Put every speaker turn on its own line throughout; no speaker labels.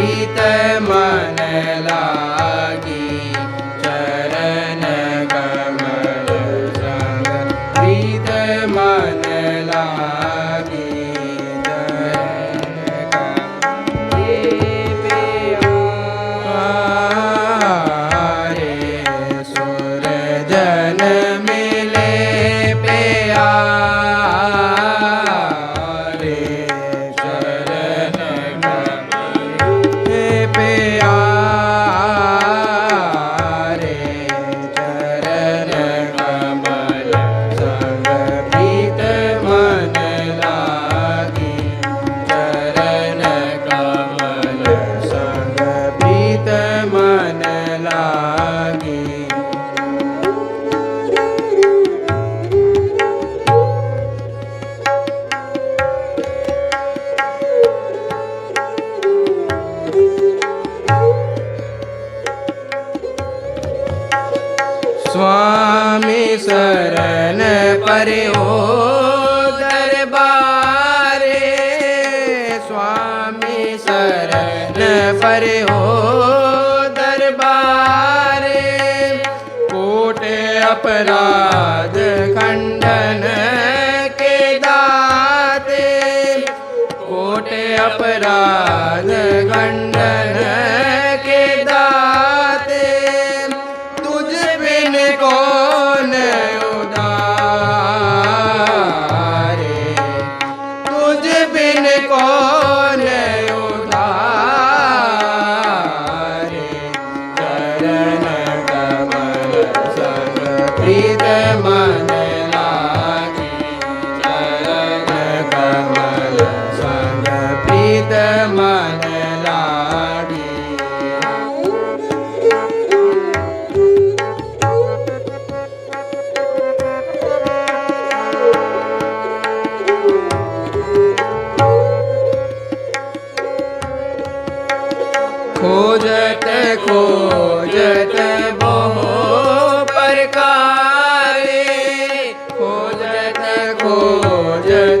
પ્રીત મને લા स्वामी शरण पर्यो दरबारे स्वामी शरण पर्यो दरबारे कोट अपराध खंडन के दाते कोट अपराध खंडन खोजत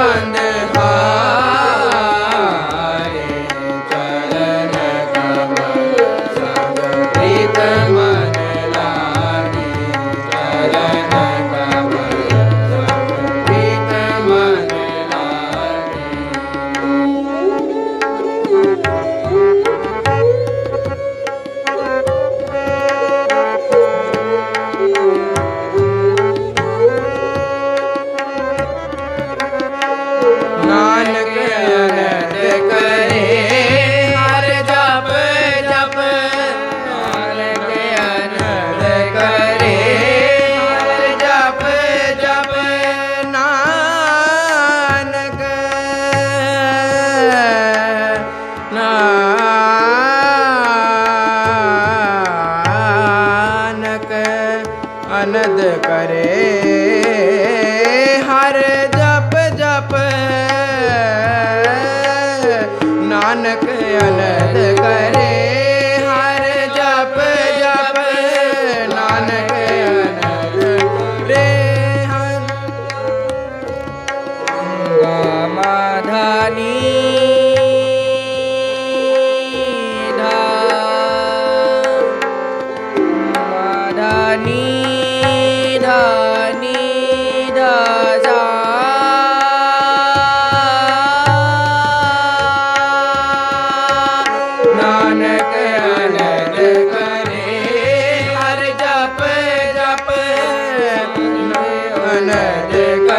Sunday. ਆਨੰਦ ਕਰੇ। ਹਰ ਜਪ ਜਪ। ਨਾਨਕ ਆਨੰਦ ਕਰੇ। Benedict.